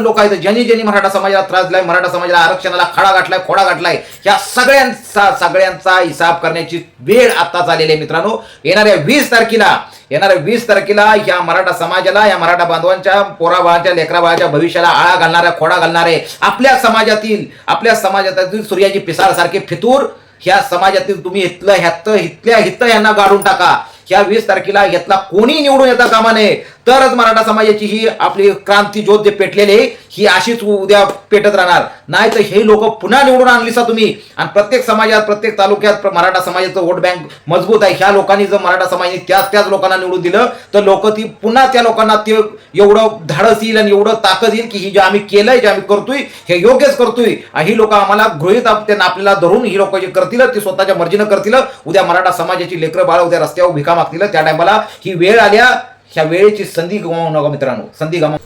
लोक आहेत ज्यांनी ज्यांनी मराठा समाजाला त्रास दिलाय मराठा समाजाला आरक्षणाला खडा गाठलाय खोडा गाठलाय या सगळ्यांचा सगळ्यांचा हिसाब करण्याची वेळ आता झालेली आहे मित्रांनो. येणाऱ्या वीस तारखेला येणाऱ्या वीस तारखेला या मराठा समाजाला या मराठा बांधवांच्या पोराबाळाच्या लेकराबाळाच्या भविष्याला आळा घालणाऱ्या खोडा घालणारे आपल्या समाजातील आपल्या समाजातील सूर्याची पिसाळ सारखे फितूर ह्या समाजातील तुम्ही इथलं ह्यात इथल्या हित यांना गाडून टाका. ह्या वीस तारखेला यातला कोणी निवडून येता कामा नये. तरच मराठा समाजाची ही आपली क्रांती ज्योत जे पेटलेले ही अशीच उद्या पेटत राहणार. नाही तर हे लोक पुन्हा निवडून आणलीसा तुम्ही. आणि प्रत्येक समाजात प्रत्येक तालुक्यात मराठा समाजाचं वोट बँक मजबूत आहे. ह्या लोकांनी जर मराठा समाजाने त्याच त्याच लोकांना निवडून दिलं तर लोक ती पुन्हा त्या लोकांना ते एवढं धाडस येईल आणि एवढं ताकद येईल की ही जे आम्ही केलंय जे आम्ही करतोय हे योग्यच करतोय. आणि ही लोक आम्हाला गृहित आप- त्यांना आपल्याला धरून ही लोक जे करतील ते स्वतःच्या मर्जीनं करतील. उद्या मराठा समाजाची लेकरं बाळ उद्या रस्त्यावर भिका मागतील. त्या टायमाला ही वेळ आल्या ह्या वेळेची संधी गमावू नका मित्रांनो. संधी गमाव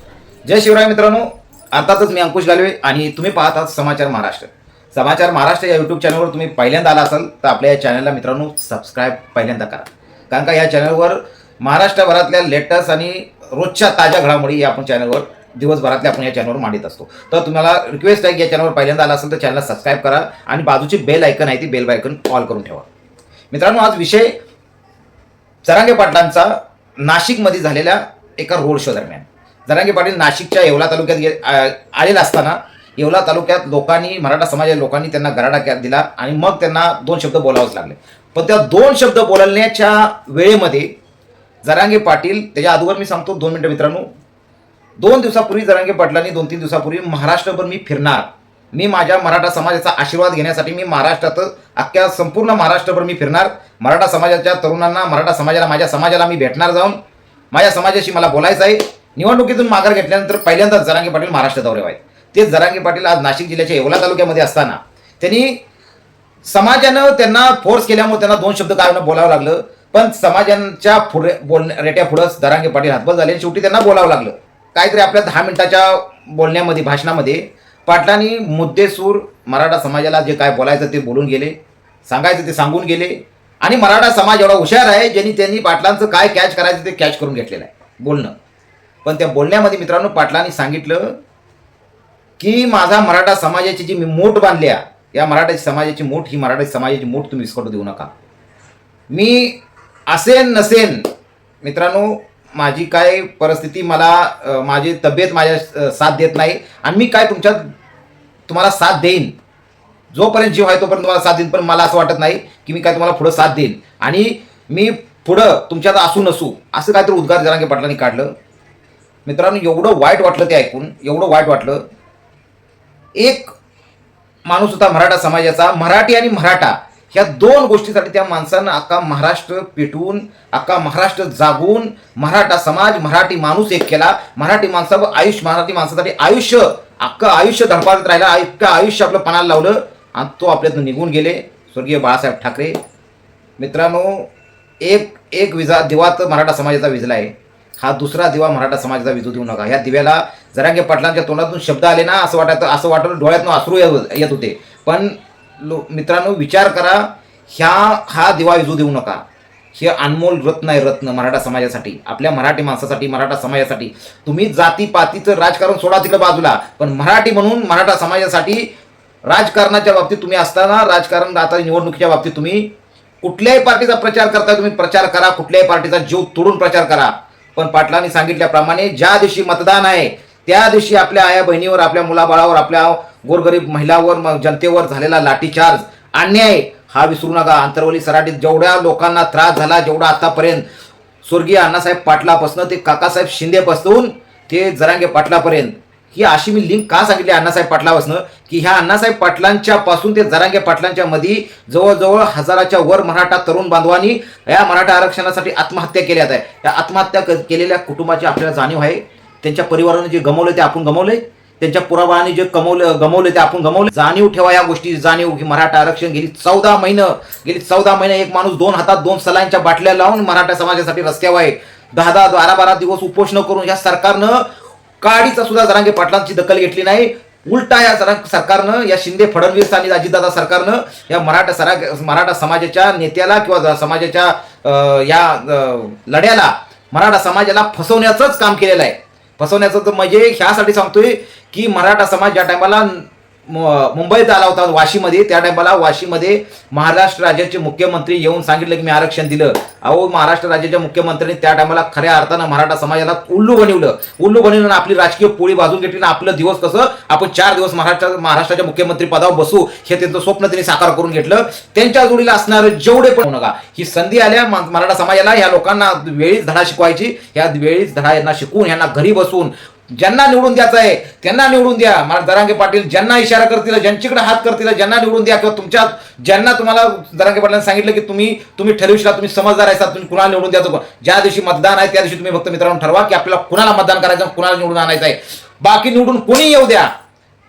जय शिवराय मित्रांनो. अर्थातच मी अंकुश गालवे आणि तुम्ही पाहत आहात समाचार महाराष्ट्र. समाचार महाराष्ट्र या यूट्यूब चॅनलवर तुम्ही पहिल्यांदा आला असाल तर आपल्या या चॅनलला मित्रांनो सबस्क्राईब पहिल्यांदा करा. कारण का या चॅनलवर महाराष्ट्रभरातल्या लेटेस्ट आणि रोजच्या ताज्या घडामोडी या आपण चॅनलवर दिवसभरातल्या आपण या चॅनलवर मांडत असतो. तर तुम्हाला रिक्वेस्ट आहे की या चॅनलवर पहिल्यांदा आला असेल तर चॅनलला सबस्क्राईब करा आणि बाजूची बेल आयकन आहे ती बेल आयकन ऑल करून ठेवा. मित्रांनो आज विषय चरांगे पाटलांचा नाशिकमध्ये झालेल्या एका रोड शो दरम्यान. जरांगे पाटील नाशिकच्या येवला तालुक्यात आ- आलेला असताना येवला तालुक्यात लोकांनी मराठा समाजाच्या लोकांनी त्यांना गराडा दिला आणि मग त्यांना दोन शब्द बोलावंच लागले. पण त्या दोन शब्द बोलण्याच्या वेळेमध्ये जरांगे पाटील त्याच्या अगोदर मी सांगतो दोन मिनटं मित्रांनो. दोन दिवसापूर्वी जरांगे पाटलांनी दोन तीन दिवसापूर्वी महाराष्ट्रभर मी फिरणार. मी माझ्या मराठा समाजाचा आशीर्वाद घेण्यासाठी मी महाराष्ट्रात अख्ख्या संपूर्ण महाराष्ट्रभर मी फिरणार. मराठा समाजाच्या तरुणांना मराठा समाजाला माझ्या समाजाला मी भेटणार जाऊन. माझ्या समाजाशी मला बोलायचं आहे. निवडणुकीतून माघार घेतल्यानंतर पहिल्यांदाच जरांगे पाटील महाराष्ट्र दौऱ्यावर आहेत ते जरांगे पाटील आज नाशिक जिल्ह्याच्या येवला तालुक्यामध्ये असताना त्यांनी समाजानं त्यांना फोर्स केल्यामुळे त्यांना दोन शब्द काय बोलावं लागलं. पण समाजांच्या पुढे बोल रेट्या पुढंच दरांगे पाटील हातबल झाले आणि शेवटी त्यांना बोलावं लागलं. काहीतरी आपल्या दहा मिनिटाच्या बोलण्यामध्ये भाषणामध्ये पाटलांनी मुद्देसूर मराठा समाजाला जे काय बोलायचं ते बोलून गेले सांगायचं ते सांगून गेले. आणि मराठा समाज एवढा हुशार आहे ज्यांनी त्यांनी पाटलांचं काय कॅच करायचं ते कॅच करून घेतलेलं आहे. बोलणं. पण त्या बोलण्यामध्ये मित्रांनो पाटलांनी सांगितलं की माझा मराठा समाजाची जी मी मूठ बांधल्या या मराठा समाजाची मूठ ही मराठा समाजाची मूठ तुम्ही विस्कटू देऊ नका. मी असेन नसेन मित्रांनो माझी काय परिस्थिती मला माझी तब्येत माझ्या साथ देत नाही आणि मी काय तुमच्यात तुम्हाला साथ देईन. जोपर्यंत जीव आहे तोपर्यंत तुम्हाला साथ देईन पण मला असं वाटत नाही की मी काय तुम्हाला पुढं साथ देईन. आणि मी पुढं तुमच्यात असू नसू असं काहीतरी उद्गार जरांगे पाटलांनी काढलं. मित्रांनो एवढं वाईट वाटलं ते ऐकून एवढं वाईट वाटलं. एक माणूस होता मराठा समाजाचा मराठी आणि मराठा ह्या दोन गोष्टीसाठी त्या माणसानं अख्खा महाराष्ट्र पेटवून अख्खा महाराष्ट्र जागून मराठा समाज मराठी माणूस एक केला. मराठी माणसावर आयुष्य मराठी माणसासाठी आयुष्य अख्खं आयुष्य धडपाडत राहिला इतकं आयुष्य आपलं पणाला लावलं आणि तो आपल्यातून निघून गेले. स्वर्गीय बाळासाहेब ठाकरे. मित्रांनो एक एक विजा दिवात मराठा समाजाचा विजला आहे. हा दुसरा दिवा मराठा समाजाचा विजू देऊ नका. ह्या दिव्याला जरांगे पाटलांच्या तोंडातून शब्द आले ना असं वाटत असं वाटलं डोळ्यातून आसरू येत होते पण लो मित्रांनो विचार करा ह्या हा दिवा विजू देऊ नका. हे अनमोल रत्न आहे रत्न मराठा समाजासाठी. आपल्या मराठी माणसासाठी मराठा समाजासाठी. तुम्ही जाती पातीचं राजकारण सोडा तिकडे बाजूला. पण मराठी म्हणून मराठा समाजासाठी राजकारणाच्या बाबतीत तुम्ही असताना राजकारण आता निवडणुकीच्या बाबतीत तुम्ही कुठल्याही पार्टीचा प्रचार करताय तुम्ही प्रचार करा. कुठल्याही पार्टीचा जीव तोडून प्रचार करा. पण पाटलांनी सांगितल्याप्रमाणे ज्या दिवशी मतदान आहे त्या दिवशी आपल्या आया बहिणीवर आपल्या मुलाबाळावर आपल्या गोरगरीब महिलावर जनतेवर झालेला लाठीचार्ज अन्याय हा विसरू नका. आंतरवली सराटीत जेवढ्या लोकांना त्रास झाला जेवढा आतापर्यंत स्वर्गीय अण्णासाहेब पाटलापासून ते काकासाहेब शिंदेपासून ते जरांगे पाटलापर्यंत ही अशी मी लिंक का सांगितली अण्णासाहेब पाटलापासून की ह्या अण्णासाहेब पाटलांच्या पासून ते जरांगे पाटलांच्या मध्ये जवळजवळ हजाराच्या वर मराठा तरुण बांधवांनी या मराठा आरक्षणासाठी आत्महत्या केल्या आहेत. या आत्महत्या क- केलेल्या कुटुंबाची आपल्याला जाणीव आहे. त्यांच्या परिवाराने जे गमवले ते आपण गमवले त्यांच्या पुरावाने जे कमवलं गमवले ते आपण गमवले जाणीव ठेवा या गोष्टी जाणीव की मराठा आरक्षण गेली चौदा महिनं गेली चौदा महिने एक माणूस दोन हातात दोन सलांच्या बाटल्या लावून मराठा समाजासाठी रस्त्यावर आहे. दहा दहा बारा बारा दिवस उपोषण करून या सरकारनं काडीचा सुद्धा जरांगे पाटलांची दखल घेतली नाही. उलटा या जरा सरकारनं या शिंदे फडणवीस आणि अजितदादा सरकारनं या मराठा सरा मराठा समाजाच्या नेत्याला किंवा ज- समाजाच्या या लढ्याला मराठा समाजाला फसवण्याचंच काम केलेलं आहे. फसवण्याचं तर म्हणजे ह्यासाठी सांगतोय की मराठा समाज ज्या टायमाला मुंबईत आला होता वाशीमध्ये. त्या टायमाला वाशीमध्ये महाराष्ट्र राज्याचे मुख्यमंत्री येऊन सांगितलं की मी आरक्षण दिलं. अहो महाराष्ट्र राज्याच्या मुख्यमंत्र्यांनी त्या टायमाला खऱ्या अर्थानं मराठा समाजाला उल्लू बनवलं. उल्लू बनवलं आणि आपली राजकीय पोळी बाजून घेतली आपलं दिवस कसं आपण चार दिवस महाराष्ट्र महाराष्ट्राच्या मुख्यमंत्री पदावर बसू हे त्यांचं स्वप्न त्यांनी साकार करून घेतलं. त्यांच्या जोडीला असणारं जेवढे पण नका. ही संधी आल्या मराठा समाजाला ह्या लोकांना वेळीच धडा शिकवायची ह्या वेळीच धडा यांना शिकवून यांना घरी बसून ज्यांना निवडून द्यायचं आहे त्यांना निवडून द्या. मला दरांगे पाटील ज्यांना इशारा करतील ज्यांच्याकडे हात करतील ज्यांना निवडून द्या. किंवा तुमच्या ज्यांना तुम्हाला दरांगे पाटलांनी सांगितलं की तुम्ही तुम्ही ठरविशला तुम्ही समजदार आहे तुम्ही कुणाला निवडून द्यायचं? ज्या दिवशी मतदान आहे त्या दिवशी तुम्ही फक्त मित्रांनो ठरवा की आपल्याला कुणाला मतदान करायचं कुणाला निवडून आणायचं आहे. बाकी निवडून कोणी येऊ द्या.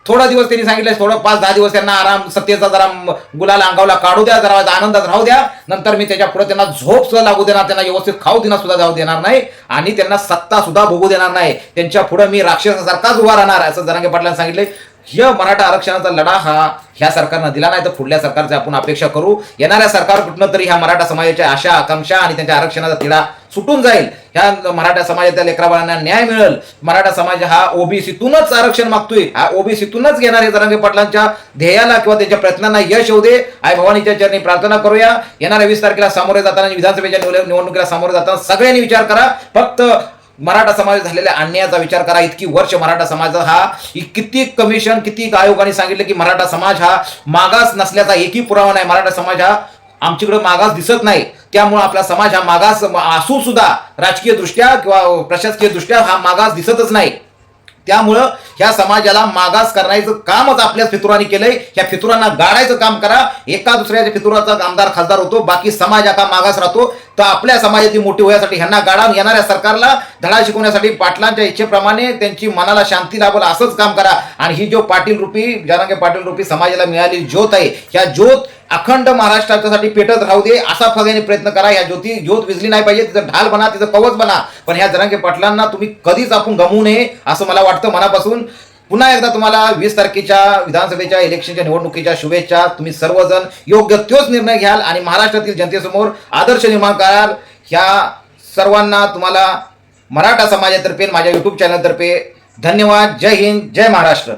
थोडा दिवस त्यांनी सांगितलं थोडं पाच दहा दिवस त्यांना आराम सत्तेचा जरा गुलाला गुलाल अंगावला काढू द्या जरा आनंदात राहू द्या. नंतर मी त्याच्या पुढे त्यांना झोप सुद्धा लागू देणार त्यांना व्यवस्थित खाऊ देणार सुद्धा जाऊ देणार नाही आणि त्यांना सत्ता सुद्धा भोगू देणार नाही. त्यांच्या पुढे मी राक्षसासारखाच उभा राहणार असं जरांगे पाटलांनी सांगितले हे मराठा आरक्षणाचा लढा हा ह्या सरकारनं दिला नाही तर पुढल्या सरकारची आपण अपेक्षा करू. येणाऱ्या सरकार कुठनं तरी ह्या मराठा समाजाच्या आशा आकांक्षा आणि त्यांच्या आरक्षणाचा तिढा सुटून जाईल. ह्या मराठा समाजाच्या लेकराबाळांना न्याय मिळेल. मराठा समाज हा ओबीसीतूनच आरक्षण मागतोय. हा ओबीसीतूनच घेणारे जरांगे पाटलांच्या ध्येयाला किंवा त्यांच्या प्रयत्नांना यश येऊ दे. आई भवानीच्या चरणी प्रार्थना करूया. येणाऱ्या वीस तारखेला सामोरे जाताना विधानसभेच्या निवडणुकीला सामोरे जाताना सगळ्यांनी विचार करा. फक्त मराठा समाज झालेल्या अन्यायाचा विचार करा. इतकी वर्ष मराठा समाज हा किती कमिशन किती आयोगाने सांगितलं की मराठा समाज हा मागास नसल्याचा एकही पुरावा नाही. मराठा समाज हा आमच्याकडे मागास दिसत नाही. त्यामुळे आपला समाज हा मागास असून सुद्धा राजकीय दृष्ट्या किंवा प्रशासकीय दृष्ट्या हा मागास दिसतच नाही. त्यामुळं ह्या समाजाला मागास करण्याचं कामच आपल्या फितुरांनी केलंय. ह्या फितुरांना गाडायचं काम करा. एका दुसऱ्याच्या फितुराचा आमदार खासदार होतो. बाकी समाज आता मागास राहतो. तर आपल्या समाजाची मोठी होण्यासाठी ह्यांना गाडा येणाऱ्या सरकारला धडा शिकवण्यासाठी पाटलांच्या इच्छेप्रमाणे त्यांची मनाला शांती लाभल असंच काम करा. आणि ही जो पाटील रूपी जनांगे पाटील रूपी समाजाला मिळालेली ज्योत आहे ह्या ज्योत अखंड महाराष्ट्राच्यासाठी पेटत राहू दे असा फगाने प्रयत्न करा. या ज्योती ज्योत विजली नाही पाहिजे तिचं ढाल बना तिचं कवच बना. पण ह्या जरांगे पाटलांना तुम्ही कधीच आपण गमवू नये असं मला वाटतं मनापासून. पुन्हा एकदा तुम्हाला वीस तारखेच्या विधानसभेच्या इलेक्शनच्या निवडणुकीच्या शुभेच्छा. तुम्ही सर्वजण योग्य तोच निर्णय घ्याल आणि महाराष्ट्रातील जनतेसमोर आदर्श निर्माण कराल. ह्या सर्वांना तुम्हाला मराठा समाजातर्फे माझ्या युट्यूब चॅनलतर्फे धन्यवाद. जय हिंद जय महाराष्ट्र.